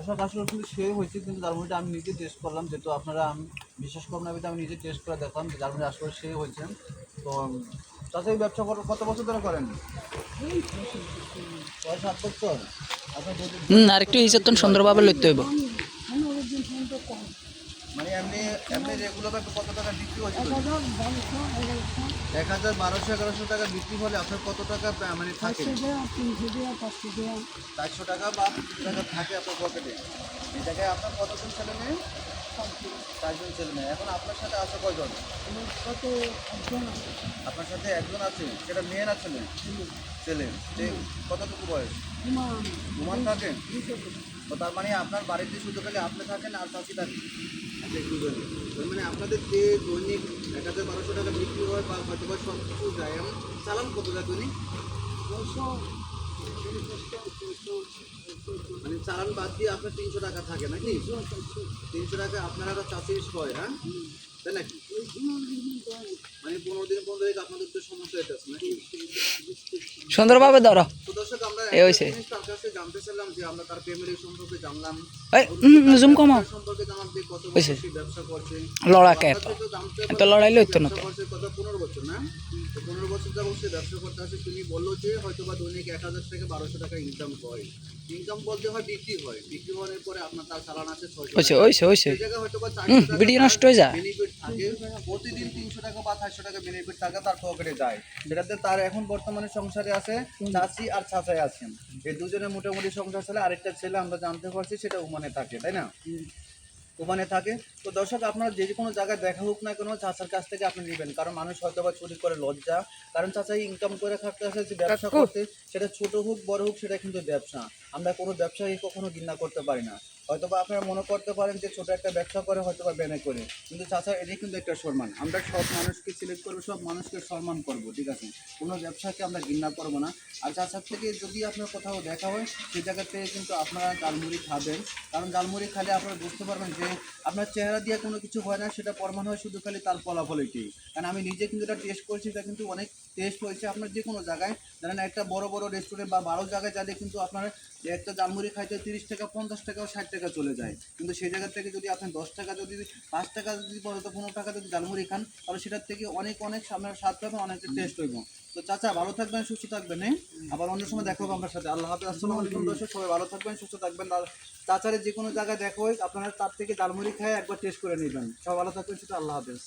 ঝালমুড়িটা আসলে কিন্তু সে হয়েছে, কিন্তু জার্মানিটা আমি নিজে টেস্ট করলাম, যেহেতু আপনারা আমি বিশ্বাস করবেন না, আমি নিজে টেস্ট করে দেখলাম যে মধ্যে আসলে সে হয়েছে। তো তাতে এই ব্যবসা কত- বছর ধরে করেন? ছয় সাত বছর হুম আর একটু ইসেতন সুন্দরভাবে লইতে হইব। এমনি এমনি রেগুলার কত টাকা বিক্রি হচ্ছে এক হাজার বারোশো এগারোশো টাকা বিক্রি হলে আপনার কত টাকা মানে থাকে? চারশো টাকা বা টাকা থাকে আপনার পকেটে এই জায়গায় আপনার কতজন ছেলে মেয়ে? চারজন ছেলে মেয়ে। এখন আপনার সাথে আছে কয়জন? আপনার সাথে একজন আছে? সেটা মেয়ে না ছেলে? ছেলে। সে কতটুকু বয়স? ঘুমান থাকেন তার মানে আপনার বাড়িতে শুধু খালি আপনি থাকেন আর চাষি থাকেন? মানে আপনাদের যে দৈনিক এক হাজার বারোশো টাকা বিক্রি হয় বা হয়তো বা সব কিছু যায় এমন চালান কত যায় দৈনিক? মানে চালান বাদ দিয়ে আপনার তিনশো টাকা থাকে নাকি? তিনশো টাকা। আপনার একটা চাষির হয় হ্যাঁ? তাই নাকি? মানে পনেরো দিন পনেরো দিন আপনাদের তো সমস্যা হইতেছে নাকি? সুন্দরভাবে ধরো। তো দর্শক আমরা এই হইছে। একটা জিনিস তার কাছে জানতে চাইলাম যে আমরা তার ফ্যামিলি সম্পর্কে জানলাম। জুম কমাও সম্পর্কে জানলাম যে কত বছর সে ব্যবসা করছে। লড়াকে এত। আপনার থেকে জানতে এত লড়াইলে হইতো না তো। কত পনেরো বছর না? তো পনেরো বছর যাব সে ব্যবসা করতে আসে তুমি বলল যে হয়তো বা দৈনিক এক হাজার থেকে বারোশো টাকা ইনকাম হয়। ইনকাম বলতে হয় বিক্রি হয়। বিক্রি হওয়ার পরে আপনার তার চালান আছে ছয়শো হইছে হইছে হইছে সেই জায়গায় হয়তো বা ভিডিও নষ্ট হয়ে যায়। থাকে। প্রতিদিন তিনশো টাকা বা চারশো টাকা বেনিফিট টাকা তার পকেটে যায়। সেটাতে তার এখন বর্তমানে সংসারে আছে চাষি আর ছাঁচাই আছেন। এই দুজনে মোটামুটি সংসার আরেকটা ছেলে আমরা জানতে পারছি সেটা ওমানে থাকে তাই না? ওখানে থাকে। তো দর্শক আপনার যে কোনো জায়গায় দেখা হোক না কেন চাচার কাছ থেকে আপনি নেবেন। কারণ মানুষ হয়তো বা চুরি করে লজ্জা। কারণ চাচা ইনকাম করে থাকতে আসে যে ব্যবসা করতে সেটা ছোট হোক বড় হোক সেটা কিন্তু ব্যবসা। আমরা কোনো ব্যবসায়ী কখনো ঘৃণা করতে পারি না। হয়তো বা আপনারা মনে করতে পারেন যে ছোটো একটা ব্যবসা করে হয়তো বা বেনে করে। কিন্তু চাচা, এটাই কিন্তু একটা সম্মান। আমরা সব মানুষকে সিলেক্ট করব, সব মানুষকে সম্মান করব, ঠিক আছে? কোনো ব্যবসাকে আমরা ঘৃণা করব না। আর চাচার থেকে যদি আপনার কোথাও দেখা হয়, সেই জায়গা থেকে কিন্তু আপনারা জালমুড়ি খাবেন। কারণ জালমুড়ি খালে আপনারা বুঝতে পারবেন যে আপনার চেহারা দিয়ে কোনো কিছু হয় না, সেটা প্রমাণ হয় শুধু খালি তার ফলাফলইটি কারণ আমি নিজে কিন্তু এটা টেস্ট করেছি, এটা কিন্তু অনেক টেস্ট হয়েছে আপনার যে কোনো জায়গায়। জানেন একটা বড় বড় রেস্টুরেন্ট বা বারো জায়গায় যাদের কিন্তু আপনার যে একটা জালমুড়ি খাইতে তিরিশ টাকা পঞ্চাশ টাকা ষাট টাকা চলে যায়। কিন্তু সেই জায়গার থেকে যদি আপনি দশ টাকা যদি পাঁচ টাকা যদি পনেরো পনেরো টাকা যদি জালমুড়ি খান তাহলে সেটার থেকে অনেক অনেক সামনের স্বাদ পাবেন অনেকটা টেস্ট হইব তো চাচা ভালো থাকবেন সুস্থ থাকবেন হ্যাঁ? আবার অন্য সময় দেখা হবে আপনার সাথে। আল্লাহ হাফিজ। আসসালামু আলাইকুম দর্শক সবাই ভালো থাকবেন সুস্থ থাকবেন। আর চাচারে যে কোনো জায়গায় দেখা আপনারা তার থেকে জালমুড়ি খায় একবার টেস্ট করে নেবেন। সবাই ভালো থাকবেন সুস্থ আল্লাহ হাফিজ।